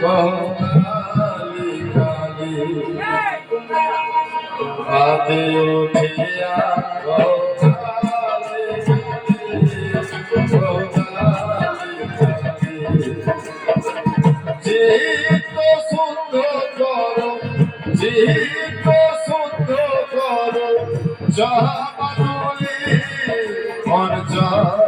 কালি কালি হাতে উঠিয়া চিত্ত শুদ্ধ কর চিত্ত শুদ্ধ কর যাহা মানুষ অর্জন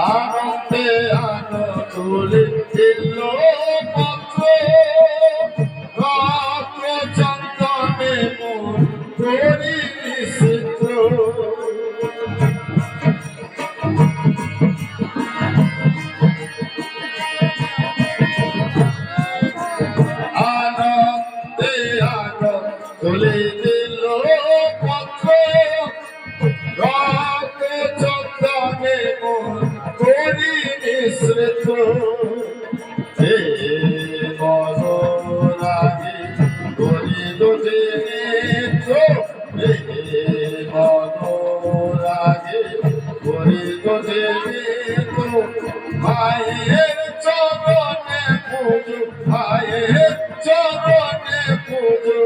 আনতে আন তুলে দিল ভাইয়ের চরণে পুজো ভাইয়ের চরণে পুজো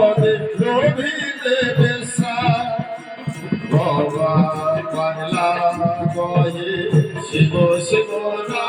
করে যদি দেবে বাবা পাগলা কয়ে শিব শিব না